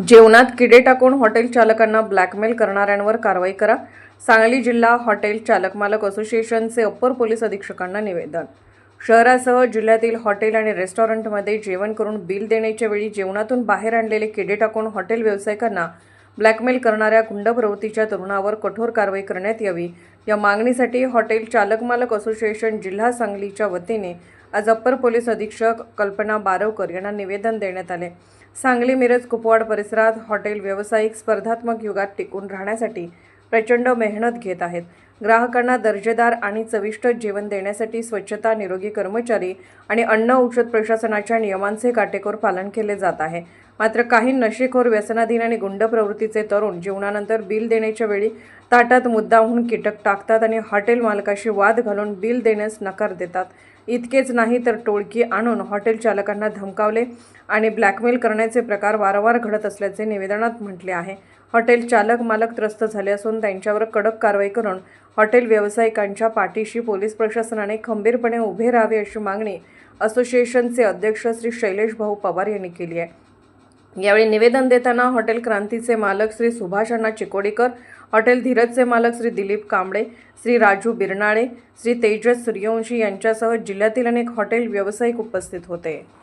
जेवणात किडे टाकून हॉटेल चालकांना ब्लॅकमेल करणाऱ्यांवर कारवाई करा. सांगली जिल्हा हॉटेल चालक मालक असोसिएशनचे अप्पर पोलीस अधीक्षकांना निवेदन. शहरासह जिल्ह्यातील हॉटेल आणि रेस्टॉरंटमध्ये जेवण करून बिल देण्याच्या वेळी जेवणातून बाहेर आणलेले किडे टाकून हॉटेल व्यावसायिकांना ब्लॅकमेल करणाऱ्या गुंड प्रवृत्तीच्या तरुणावर कठोर कारवाई करण्यात यावी. या मागणीसाठी हॉटेल चालक मालक असोसिएशन जिल्हा सांगलीच्या वतीने आज अप्पर पोलीस अधीक्षक कल्पना बारवकर यांना निवेदन देण्यात आले. सांगली मिरज कुपवाड परिसरात हॉटेल व्यावसायिक स्पर्धात्मक युगात टिकून राहण्यासाठी प्रचंड मेहनत घेत आहेत. ग्राहकांना दर्जेदार आणि चविष्ट जेवण देण्यासाठी स्वच्छता निरोगी कर्मचारी आणि अन्न औषध प्रशासनाच्या नियमांचे काटेकोर पालन केले जात आहे. मात्र काही नशेखोर व्यसनाधीन आणि गुंड प्रवृत्तीचे तरुण जेवणानंतर बिल देण्याच्या वेळी ताटात मुद्दाहून कीटक टाकतात आणि हॉटेल मालकाशी वाद घालून बिल देण्यास नकार देतात. इतकेच नाही तर टोळकी आणून हॉटेल चालकांना धमकावले आणि ब्लॅकमेल करण्याचे प्रकार वारंवार घडत असल्याचे निवेदनात म्हटले आहे. हॉटेल चालक मालक त्रस्त झाले असून त्यांच्यावर कडक कारवाई करून हॉटेल व्यावसायिकांच्या पाठीशी पोलीस प्रशासनाने खंबीरपणे उभे राहावे अशी मागणी असोसिएशनचे अध्यक्ष श्री शैलेश भाऊ पवार यांनी केली आहे. यावेळी निवेदन देताना हॉटेल क्रांतीचे मालक श्री सुभाष अण्णा चिकोडीकर हॉटेल धीरजचे मालक श्री दिलीप कांबळे श्री राजू बिरनाळे श्री तेजस सूर्यवंशी यांच्यासह जिल्ह्यातील अनेक हॉटेल व्यावसायिक उपस्थित होते.